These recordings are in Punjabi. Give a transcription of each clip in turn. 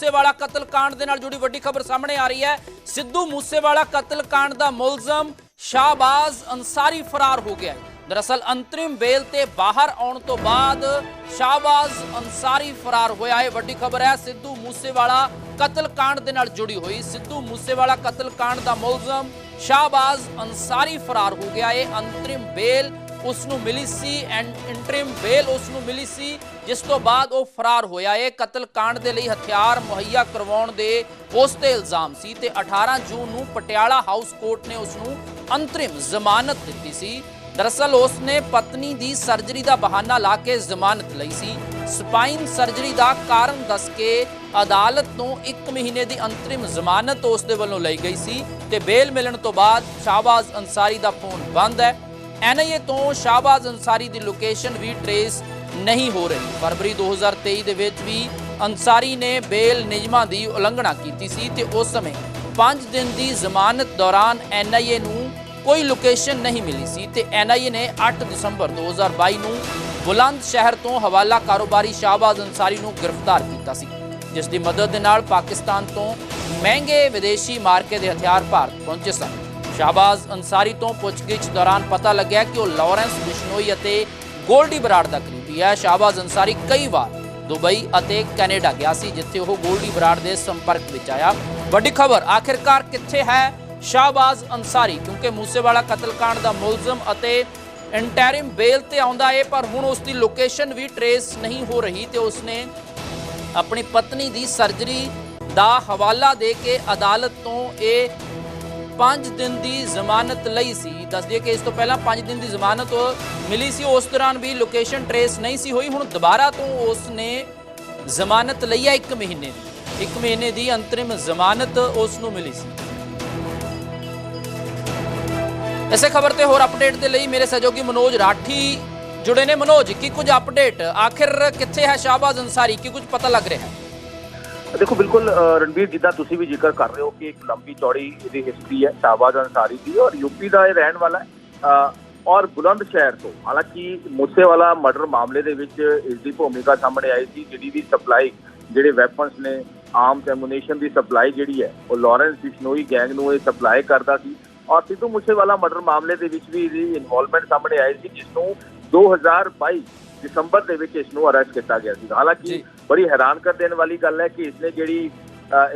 ਮੂਸੇਵਾਲਾ ਕਤਲ ਕਾਂਡ ਦੇ ਨਾਲ ਜੁੜੀ ਵੱਡੀ ਖਬਰ ਸਾਹਮਣੇ ਆ ਰਹੀ ਹੈ। ਸਿੱਧੂ ਮੂਸੇਵਾਲਾ ਕਤਲ ਕਾਂਡ ਦਾ ਮੁਲਜ਼ਮ ਸ਼ਾਬਾਜ਼ ਅੰਸਾਰੀ ਫਰਾਰ ਹੋ ਗਿਆ ਹੈ। ਦਰਅਸਲ ਅੰਤਰਿਮ ਬੇਲ ਤੇ ਬਾਹਰ ਆਉਣ ਤੋਂ ਬਾਅਦ ਸ਼ਾਹਬਾਜ਼ ਅੰਸਾਰੀ ਫਰਾਰ ਹੋਇਆ ਹੈ। ਵੱਡੀ ਖਬਰ ਹੈ, ਸਿੱਧੂ ਮੂਸੇਵਾਲਾ ਕਤਲ ਕਾਂਡ ਦੇ ਨਾਲ ਜੁੜੀ ਹੋਈ। ਸਿੱਧੂ ਮੂਸੇਵਾਲਾ ਕਤਲ ਕਾਂਡ ਦਾ ਮੁਲਜ਼ਮ ਸ਼ਾਹਬਾਜ਼ ਅੰਸਾਰੀ ਫਰਾਰ ਹੋ ਗਿਆ ਹੈ। ਅੰਤਰਿਮ ਬੇਲ ਉਸ ਨੂੰ ਮਿਲੀ ਸੀ ਐਂਡ ਇੰਟਰਿਮ ਬੇਲ ਉਸ ਨੂੰ ਮਿਲੀ ਸੀ, ਜਿਸ ਤੋਂ ਬਾਅਦ ਉਹ ਫਰਾਰ ਹੋਇਆ। ਹੈ ਕਤਲकांड ਦੇ ਲਈ ਹਥਿਆਰ ਮੁਹੱਈਆ ਕਰਵਾਉਣ ਦੇ ਉਸ ਤੇ ਇਲਜ਼ਾਮ ਸੀ ਤੇ 18 ਜੂਨ ਨੂੰ ਪਟਿਆਲਾ ਹਾਊਸ ਕੋਰਟ ਨੇ ਉਸ ਨੂੰ ਅੰਤਰਿਮ ਜ਼ਮਾਨਤ ਦਿੱਤੀ ਸੀ। ਦਰਅਸਲ ਉਸ ਨੇ ਪਤਨੀ ਦੀ ਸਰਜਰੀ ਦਾ ਬਹਾਨਾ ਲਾ ਕੇ ਜ਼ਮਾਨਤ ਲਈ ਸੀ। ਸਪਾਈਨ ਸਰਜਰੀ ਦਾ ਕਾਰਨ ਦੱਸ ਕੇ ਅਦਾਲਤ ਤੋਂ 1 ਮਹੀਨੇ ਦੀ ਅੰਤਰਿਮ ਜ਼ਮਾਨਤ ਉਸ ਦੇ ਵੱਲੋਂ ਲਈ ਗਈ ਸੀ ਤੇ ਬੇਲ ਮਿਲਣ ਤੋਂ ਬਾਅਦ ਸ਼ਾਹਬਾਜ਼ ਅੰਸਾਰੀ ਦਾ ਫੋਨ ਬੰਦ ਹੈ। ਐਨਆਈਏ ਤੋਂ ਸ਼ਾਹਬਾਜ਼ ਅੰਸਾਰੀ ਦੀ ਲੋਕੇਸ਼ਨ ਵੀ ਟਰੇਸ ਨਹੀਂ ਹੋ ਰਹੀ। ਫਰਵਰੀ 2023 ਦੇ ਵਿੱਚ ਵੀ ਅੰਸਾਰੀ ਨੇ ਬੇਲ ਨਿਯਮਾਂ ਦੀ ਉਲੰਘਣਾ ਕੀਤੀ ਸੀ ਤੇ ਉਸ ਸਮੇਂ 5 ਦਿਨ ਦੀ ਜ਼ਮਾਨਤ ਦੌਰਾਨ ਐਨਆਈਏ ਨੂੰ ਕੋਈ ਲੋਕੇਸ਼ਨ ਨਹੀਂ ਮਿਲੀ ਸੀ ਤੇ ਐਨਆਈਏ ਨੇ 8 ਦਸੰਬਰ 2022 ਨੂੰ ਬੁਲੰਦ ਸ਼ਹਿਰ ਤੋਂ ਹਵਾਲਾ ਕਾਰੋਬਾਰੀ ਸ਼ਾਹਬਾਜ਼ ਅੰਸਾਰੀ ਨੂੰ ਗ੍ਰਿਫਤਾਰ ਕੀਤਾ ਸੀ, ਜਿਸ ਦੀ ਮਦਦ ਦੇ ਨਾਲ ਪਾਕਿਸਤਾਨ ਤੋਂ ਮਹਿੰਗੇ ਵਿਦੇਸ਼ੀ ਮਾਰਕੇ ਦੇ ਹਥਿਆਰ ਭਾਰਤ ਪਹੁੰਚੇ ਸਨ। ਸ਼ਾਹਬਾਜ਼ ਅੰਸਾਰੀ ਤੋਂ ਪੁੱਛਗਿੱਛ ਦੌਰਾਨ ਪਤਾ ਲੱਗਿਆ ਕਿ ਉਹ ਲਾਰੈਂਸ ਬਿਸ਼ਨੋਈ ਅਤੇ ਗੋਲਡੀ ਬਰਾੜ ਦਾ ਕਰੀਬੀ ਹੈ। ਸ਼ਾਹਬਾਜ਼ ਅੰਸਾਰੀ ਕਈ ਵਾਰ ਦੁਬਈ ਅਤੇ ਕੈਨੇਡਾ ਗਿਆ ਸੀ, ਜਿੱਥੇ ਉਹ ਗੋਲਡੀ ਬਰਾੜ ਦੇ ਸੰਪਰਕ ਵਿੱਚ ਆਇਆ। ਵੱਡੀ ਖਬਰ, ਆਖਿਰਕਾਰ ਕਿੱਥੇ ਹੈ ਸ਼ਾਹਬਾਜ਼ ਅੰਸਾਰੀ ਕਿਉਂਕਿ ਮੂਸੇਵਾਲਾ ਕਤਲकांड ਦਾ ਮੁਲਜ਼ਮ ਅਤੇ ਇੰਟਰਿਮ ਬੇਲ ਤੇ ਆਉਂਦਾ ਏ, ਪਰ ਹੁਣ ਉਸ ਦੀ ਲੋਕੇਸ਼ਨ ਵੀ ਟਰੇਸ ਨਹੀਂ ਹੋ ਰਹੀ ਤੇ ਉਸਨੇ ਆਪਣੀ ਪਤਨੀ ਦੀ ਸਰਜਰੀ ਦਾ ਹਵਾਲਾ ਦੇ ਕੇ ਅਦਾਲਤ ਤੋਂ ਇਹ 5 ਦਿਨ ਦੀ ਜ਼ਮਾਨਤ ਲਈ ਸੀ। ਦੱਸ ਦਈਏ ਕਿ ਇਸ ਤੋਂ ਪਹਿਲਾਂ 5 ਦਿਨ ਦੀ ਜ਼ਮਾਨਤ ਮਿਲੀ ਸੀ। ਉਸ ਦੌਰਾਨ ਵੀ ਲੋਕੇਸ਼ਨ ਟਰੇਸ ਨਹੀਂ ਸੀ ਹੋਈ। ਹੁਣ ਦੁਬਾਰਾ ਤੋਂ ਉਸ ਨੇ ਜ਼ਮਾਨਤ ਲਈ ਹੈ 1 ਮਹੀਨੇ ਦੀ। 1 ਮਹੀਨੇ ਦੀ ਅੰਤਰਿਮ ਜ਼ਮਾਨਤ ਉਸ ਨੂੰ ਮਿਲੀ ਸੀ। ਇਸੇ ਖਬਰ ਤੇ ਹੋਰ ਅਪਡੇਟ ਦੇ ਲਈ ਮੇਰੇ ਸਹਿਯੋਗੀ ਮਨੋਜ ਰਾਠੀ ਜੁੜੇ ਨੇ। ਮਨੋਜ, ਕੀ ਕੁਝ ਅਪਡੇਟ? ਆਖਿਰ ਕਿੱਥੇ ਹੈ ਸ਼ਾਹਬਾਜ਼ ਅੰਸਾਰੀ ਕੀ ਕੁਝ ਪਤਾ ਲੱਗ ਰਿਹਾ ਹੈ? ਦੇਖੋ ਬਿਲਕੁਲ ਅ, ਰਣਵੀਰ ਜਿੱਦਾਂ ਤੁਸੀਂ ਵੀ ਜ਼ਿਕਰ ਕਰ ਰਹੇ ਹੋ ਕਿ ਇੱਕ ਲੰਬੀ ਚੌੜੀ ਇਹਦੀ ਹਿਸਟਰੀ ਹੈ ਸ਼ਾਹਬਾਜ਼ ਅੰਸਾਰੀ ਦੀ ਔਰ ਯੂਪੀ ਦਾ ਇਹ ਰਹਿਣ ਵਾਲਾ ਹੈ ਔਰ ਬੁਲੰਦ ਸ਼ਹਿਰ ਤੋਂ। ਹਾਲਾਂਕਿ ਮੂਸੇਵਾਲਾ ਮਰਡਰ ਮਾਮਲੇ ਦੇ ਵਿੱਚ ਇਸ ਦੀ ਭੂਮਿਕਾ ਸਾਹਮਣੇ ਆਈ ਸੀ ਜਿਹੜੀ ਵੀ ਸਪਲਾਈ ਜਿਹੜੇ ਵੈਪਨਸ ਨੇ ਆਰਮਸ ਐਮੂਨੇਸ਼ਨ ਦੀ ਸਪਲਾਈ ਜਿਹੜੀ ਹੈ ਉਹ ਲਾਰੈਂਸ ਬਿਸ਼ਨੋਈ ਗੈਂਗ ਨੂੰ ਇਹ ਸਪਲਾਈ ਕਰਦਾ ਸੀ। ਔਰ ਸਿੱਧੂ ਮੂਸੇਵਾਲਾ ਮਰਡਰ ਮਾਮਲੇ ਦੇ ਵਿੱਚ ਵੀ ਇਹਦੀ ਇਨਵੋਲਵਮੈਂਟ ਸਾਹਮਣੇ ਆਈ ਸੀ ਜਿਸ ਨੂੰ 2022 ਦਸੰਬਰ ਦੇ ਵਿੱਚ ਇਸ ਨੂੰ ਅਰੈਸਟ ਕੀਤਾ ਗਿਆ ਸੀ। ਹਾਲਾਂਕਿ ਬੜੀ ਹੈਰਾਨ ਕਰ ਦੇਣ ਵਾਲੀ ਗੱਲ ਹੈ ਕਿ ਇਸਨੇ ਜਿਹੜੀ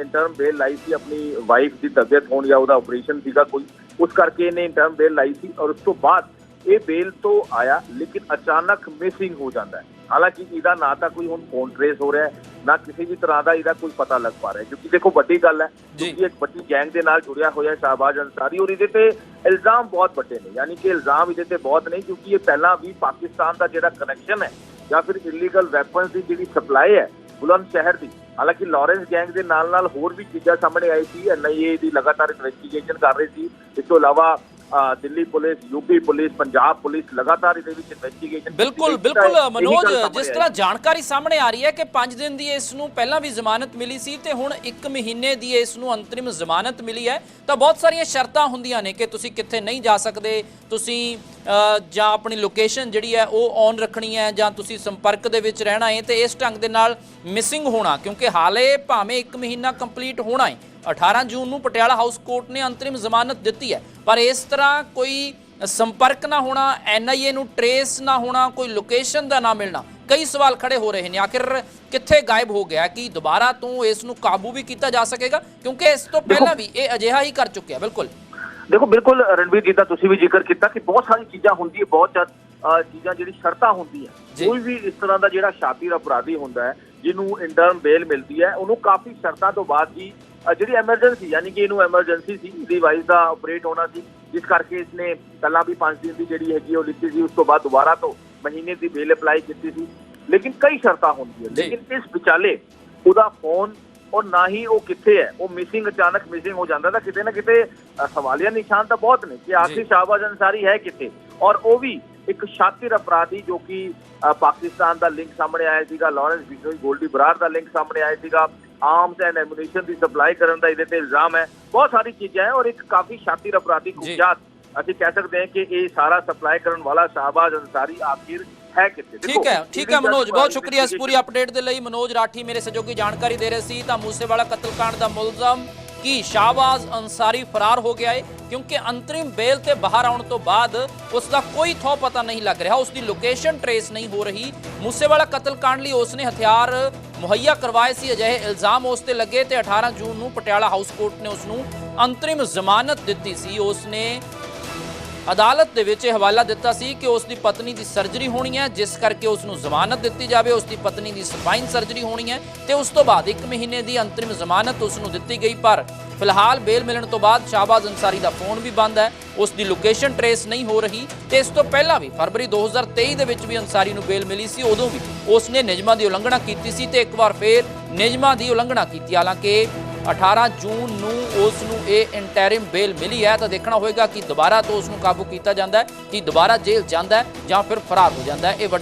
ਇੰਟਰਮ ਬੇਲ ਲਾਈ ਸੀ ਆਪਣੀ ਵਾਈਫ ਦੀ ਤਬੀਅਤ ਹੋਣ ਜਾਂ ਉਹਦਾ ਆਪਰੇਸ਼ਨ ਸੀਗਾ ਕੋਈ ਉਸ ਕਰਕੇ ਇਹਨੇ ਇੰਟਰਮ ਬੇਲ ਲਾਈ ਸੀ ਔਰ ਉਸ ਤੋਂ ਬਾਅਦ ਇਹ ਬੇਲ ਤੋਂ ਆਇਆ ਲੇਕਿਨ ਅਚਾਨਕ ਮਿਸਿੰਗ ਹੋ ਜਾਂਦਾ ਹੈ ਹਾਲਾਂਕਿ ਇਹਦਾ ਨਾ ਤਾਂ ਕੋਈ ਹੁਣ ਫੋਨ ਟ੍ਰੇਸ ਹੋ ਰਿਹਾ ਹੈ ਨਾ ਕਿਸੇ ਵੀ ਤਰ੍ਹਾਂ ਦਾ ਇਹਦਾ ਕੋਈ ਪਤਾ ਲੱਗ ਪਾ ਰਿਹਾ। ਕਿਉਂਕਿ ਦੇਖੋ ਵੱਡੀ ਗੱਲ ਹੈ। ਕਿਉਂਕਿ ਇੱਕ ਵੱਡੀ ਗੈਂਗ ਦੇ ਨਾਲ ਜੁੜਿਆ ਹੋਇਆ ਸ਼ਾਹਬਾਜ਼ ਅੰਸਾਰੀ ਔਰ ਇਹਦੇ ਤੇ ਇਲਜ਼ਾਮ ਬਹੁਤ ਵੱਡੇ ਨੇ ਯਾਨੀ ਕਿ ਇਲਜ਼ਾਮ ਇਹਦੇ ਤੇ ਬਹੁਤ ਨਹੀਂ ਕਿਉਂਕਿ ਇਹ ਪਹਿਲਾਂ ਵੀ ਪਾਕਿਸਤਾਨ ਦਾ ਜਿਹੜਾ ਕਨੈਕਸ਼ਨ ਹੈ ਜਾਂ ਫਿਰ ਇਲੀਗਲ ਵੈਪਨਸ ਦੀ ਜਿਹੜੀ ਸਪਲਾਈ ਹੈ ਬੁਲੰਦ ਸ਼ਹਿਰ ਦੀ। ਹਾਲਾਂਕਿ ਲਾਰੈਂਸ ਗੈਂਗ ਦੇ ਨਾਲ ਨਾਲ ਹੋਰ ਵੀ ਚੀਜ਼ਾਂ ਸਾਹਮਣੇ ਆਈ ਸੀ। ਐਨਆਈਏ ਦੀ ਲਗਾਤਾਰ ਇਨਵੈਸਟੀਗੇਸ਼ਨ ਕਰ ਰਹੀ ਸੀ। ਇਸ ਤੋਂ ਇਲਾਵਾ Delhi police UP police Punjab police ਲਗਾਤਾਰ ਇਹਦੇ ਵਿੱਚ ਇਨਵੈਸਟੀਗੇਸ਼ਨ ਬਿਲਕੁਲ ਬਿਲਕੁਲ ਮਨੋਜ ਜਿਸ ਤਰ੍ਹਾਂ ਜਾਣਕਾਰੀ ਸਾਹਮਣੇ ਆ ਰਹੀ ਹੈ ਕਿ 5 ਦਿਨ ਦੀ ਇਸ ਨੂੰ ਪਹਿਲਾਂ ਵੀ ਜ਼ਮਾਨਤ ਮਿਲੀ ਸੀ ਤੇ ਹੁਣ 1 ਮਹੀਨੇ ਦੀ ਇਸ ਨੂੰ ਅੰਤਰਿਮ ਜ਼ਮਾਨਤ ਮਿਲੀ ਹੈ। ਤਾਂ ਬਹੁਤ ਸਾਰੀਆਂ ਸ਼ਰਤਾਂ ਹੁੰਦੀਆਂ ਨੇ ਕਿ ਤੁਸੀਂ ਕਿੱਥੇ ਨਹੀਂ ਜਾ ਸਕਦੇ ਤੁਸੀਂ ਜਾਂ ਆਪਣੀ ਲੋਕੇਸ਼ਨ ਜਿਹੜੀ ਹੈ ਉਹ ਔਨ ਰੱਖਣੀ ਹੈ ਜਾਂ ਤੁਸੀਂ ਸੰਪਰਕ ਦੇ ਵਿੱਚ ਰਹਿਣਾ ਹੈ ਤੇ ਇਸ ਢੰਗ ਦੇ ਨਾਲ ਮਿਸਿੰਗ ਹੋਣਾ ਕਿਉਂਕਿ ਹਾਲੇ ਭਾਵੇਂ 1 ਮਹੀਨਾ ਕੰਪਲੀਟ ਹੋਣਾ ਹੈ 18 ਜੂਨ ਨੂੰ ਪਟਿਆਲਾ ਹਾਊਸ ਕੋਰਟ ਨੇ ਅੰਤਰਿਮ ਜ਼ਮਾਨਤ ਦਿੱਤੀ ਹੈ। ਪਰ ਇਸ ਤਰ੍ਹਾਂ ਕੋਈ ਸੰਪਰਕ ਨਾ ਹੋਣਾ ਐਨਆਈਏ ਨੂੰ ਟਰੇਸ ਨਾ ਹੋਣਾ ਕੋਈ ਲੋਕੇਸ਼ਨ ਦਾ ਨਾ ਮਿਲਣਾ ਕਈ ਸਵਾਲ ਖੜੇ ਹੋ ਰਹੇ ਨੇ। ਆਖਿਰ ਕਿੱਥੇ ਗਾਇਬ ਹੋ ਗਿਆ ਕਿ ਦੁਬਾਰਾ ਤੋਂ ਇਸ ਨੂੰ ਕਾਬੂ ਵੀ ਕੀਤਾ ਜਾ ਸਕੇਗਾ? ਕਿਉਂਕਿ ਇਸ ਤੋਂ ਪਹਿਲਾਂ ਵੀ ਇਹ ਅਜਿਹਾ ਹੀ ਕਰ ਚੁੱਕਿਆ ਬਿਲਕੁਲ। ਦੇਖੋ ਬਿਲਕੁਲ ਰਣਵੀਰ ਜਿੱਦਾਂ ਤੁਸੀਂ ਵੀ ਜ਼ਿਕਰ ਕੀਤਾ ਕਿ ਬਹੁਤ ਸਾਰੀ ਚੀਜ਼ਾਂ ਹੁੰਦੀਆਂ ਬਹੁਤ ਜ਼ਿਆ- ਅ, ਚੀਜ਼ਾਂ ਜਿਹੜੀ ਸ਼ਰਤਾਂ ਹੁੰਦੀਆਂ। ਜੀ। ਕੋਈ ਵੀ ਇਸ ਤਰ੍ਹਾਂ ਦਾ ਜਿਹੜਾ ਸ਼ਾਤਿਰ ਅਪਰਾਧੀ ਹੁੰਦਾ ਹੈ ਜਿਹਨੂੰ ਇੰਟਰਮ ਬੇਲ ਮਿਲਦੀ ਹੈ ਉਹਨੂੰ ਕਾਫੀ ਸ਼ਰਤਾਂ ਤੋਂ ਬਾਅਦ ਹੀ ਜਿਹੜੀ ਐਮਰਜੈਂਸੀ ਯਾਨੀ ਕਿ ਇਹਨੂੰ ਐਮਰਜੈਂਸੀ ਸੀ ਡਿਵਾਈਸ ਦਾ ਆਪਰੇਟ ਹੋਣਾ ਸੀ ਜਿਸ ਕਰਕੇ ਇਸਨੇ ਪਹਿਲਾਂ ਵੀ 5 ਦਿਨ ਦੀ ਜਿਹੜੀ ਹੈਗੀ ਉਹ ਲਿੱਤੀ ਸੀ ਉਸ ਤੋਂ ਬਾਅਦ ਦੁਬਾਰਾ ਤੋਂ ਮਹੀਨੇ ਦੀ ਬੇਲ ਅਪਲਾਈ ਕੀਤੀ ਸੀ ਲੇਕਿਨ ਕਈ ਸ਼ਰਤਾਂ ਹੁੰਦੀਆਂ। ਲੇਕਿਨ ਇਸ ਵਿਚਾਲੇ ਉਹਦਾ ਫੋਨ ਔਰ ਨਾ ਹੀ ਉਹ ਕਿੱਥੇ ਹੈ ਉਹ ਮਿਸਿੰਗ ਅਚਾਨਕ ਮਿਸਿੰਗ ਹੋ ਜਾਂਦਾ ਤਾਂ ਕਿਤੇ ਨਾ ਕਿਤੇ ਸਵਾਲੀਆ ਨਿਸ਼ਾਨ ਤਾਂ ਬਹੁਤ ਨੇ ਕਿ ਆਖਿਰ। ਸ਼ਾਹਬਾਜ਼ ਅੰਸਾਰੀ ਹੈ ਕਿੱਥੇ ਔਰ ਉਹ ਵੀ ਇੱਕ ਸ਼ਾਤਿਰ ਅਪਰਾਧੀ ਜੋ ਕਿ ਪਾਕਿਸਤਾਨ ਦਾ ਲਿੰਕ ਸਾਹਮਣੇ ਆਇਆ ਸੀਗਾ ਲਾਰੈਂਸ ਬਿਸ਼ਨੋਈ ਗੋਲਡੀ ਬਰਾੜ ਦਾ ਲਿੰਕ ਸਾਹਮਣੇ ਆਇਆ ਸੀਗਾ ਆਰਮਸ ਐਂਡ ਐਮੂਨੀਸ਼ਨ ਦੀ ਸਪਲਾਈ ਕਰਨ ਦਾ ਇਹਦੇ ਤੇ ਇਲਜ਼ਾਮ ਹੈ। ਬਹੁਤ ਸਾਰੀ ਚੀਜ਼ਾਂ ਹੈ ਔਰ ਇੱਕ ਕਾਫੀ ਸ਼ਾਤਿਰ ਅਪਰਾਧੀ ਕੁਝਾਤ ਅਸੀਂ ਕਹਿ ਸਕਦੇ ਹਾਂ ਕਿ ਇਹ ਸਾਰਾ ਸਪਲਾਈ ਕਰਨ ਵਾਲਾ ਸ਼ਾਹਬਾਜ਼ ਅਨਸਾਰੀ ਆਖਿਰ ਹੈ ਕਿੱਥੇ? ਠੀਕ ਹੈ ਠੀਕ ਹੈ ਮਨੋਜ ਬਹੁਤ ਸ਼ੁਕਰੀਆ ਇਸ ਪੂਰੀ ਅਪਡੇਟ ਦੇ ਲਈ। ਮਨੋਜ ਰਾਠੀ ਮੇਰੇ ਸਹਿਯੋਗੀ ਜਾਣਕਾਰੀ ਦੇ ਰਹੇ ਸੀ ਤਾਂ ਮੂਸੇਵਾਲਾ ਕਤਲकांड ਦਾ ਮੁਲਜ਼ਮ ਕੀ ਸ਼ਾਹਬਾਜ਼ ਅਨਸਾਰੀ ਫਰਾਰ ਹੋ ਗਿਆ ਹੈ ਕਿਉਂਕਿ ਅੰਤਰਿਮ ਬੇਲ ਤੇ ਬਾਹਰ ਆਉਣ ਤੋਂ ਬਾਅਦ ਉਸ ਦਾ ਕੋਈ ਥੋ ਪਤਾ ਨਹੀਂ ਲੱਗ ਰਿਹਾ। ਉਸ ਦੀ ਲੋਕੇਸ਼ਨ ਟ੍ਰੇਸ ਨਹੀਂ ਹੋ ਰਹੀ। ਮੂਸੇਵਾਲਾ ਕਤਲकांड ਲਈ ਉਸਨੇ ਹਥਿਆਰ ਮੁਹੱਈਆ ਕਰਵਾਏ ਸੀ, ਅਜਿਹੇ ਇਲਜ਼ਾਮ ਉਸ ਤੇ ਲੱਗੇ ਤੇ 18 ਜੂਨ ਨੂੰ ਪਟਿਆਲਾ ਹਾਊਸ ਕੋਰਟ ਨੇ ਉਸ ਨੂੰ ਅੰਤਰਿਮ ਜ਼ਮਾਨਤ ਦਿੱਤੀ ਸੀ। ਉਸ ਨੇ ਅਦਾਲਤ ਦੇ ਵਿੱਚ ਇਹ ਹਵਾਲਾ ਦਿੱਤਾ ਸੀ ਕਿ ਉਸ ਦੀ ਪਤਨੀ ਦੀ ਸਰਜਰੀ ਹੋਣੀ ਹੈ, ਜਿਸ ਕਰਕੇ ਉਸ ਨੂੰ ਜ਼ਮਾਨਤ ਦਿੱਤੀ ਜਾਵੇ। ਉਸ ਦੀ ਪਤਨੀ ਦੀ ਸਪਾਈਨ ਸਰਜਰੀ ਹੋਣੀ ਹੈ ਤੇ ਉਸ ਤੋਂ ਬਾਅਦ 1 ਮਹੀਨੇ ਦੀ ਅੰਤਰਿਮ ਜ਼ਮਾਨਤ ਉਸ ਨੂੰ ਦਿੱਤੀ ਗਈ। ਪਰ ਫਿਲਹਾਲ ਬੇਲ ਮਿਲਣ ਤੋਂ ਬਾਅਦ ਸ਼ਾਹਬਾਜ਼ ਅੰਸਾਰੀ ਦਾ ਫੋਨ ਵੀ ਬੰਦ ਹੈ। ਉਸ ਦੀ ਲੋਕੇਸ਼ਨ ਟਰੇਸ ਨਹੀਂ ਹੋ ਰਹੀ ਤੇ ਇਸ ਤੋਂ ਪਹਿਲਾਂ ਵੀ ਫਰਵਰੀ 2023 ਦੇ ਵਿੱਚ ਵੀ ਅੰਸਾਰੀ ਨੂੰ ਬੇਲ ਮਿਲੀ ਸੀ। ਉਦੋਂ ਵੀ ਉਸ ਨੇ ਨਿਯਮਾਂ ਦੀ ਉਲੰਘਣਾ ਕੀਤੀ ਸੀ ਤੇ ਇੱਕ ਵਾਰ ਫੇਰ ਨਿਯਮਾਂ ਦੀ ਉਲੰਘਣਾ ਕੀਤੀ। ਹਾਲਾਂਕਿ 18 ਜੂਨ ਨੂੰ ਉਸ ਨੂੰ ਇਹ ਇੰਟਰਿਮ ਬੇਲ ਮਿਲੀ ਹੈ ਤਾਂ ਦੇਖਣਾ ਹੋਏਗਾ ਕਿ ਦੁਬਾਰਾ ਤੋਂ ਉਸ ਨੂੰ ਕਾਬੂ ਕੀਤਾ ਜਾਂਦਾ ਹੈ, ਕਿ ਦੁਬਾਰਾ ਜੇਲ੍ਹ ਜਾਂਦਾ ਹੈ ਜਾਂ ਫਿਰ ਫਰਾਰ ਹੋ ਜਾਂਦਾ ਹੈ। ਇਹ ਵੱਡੀ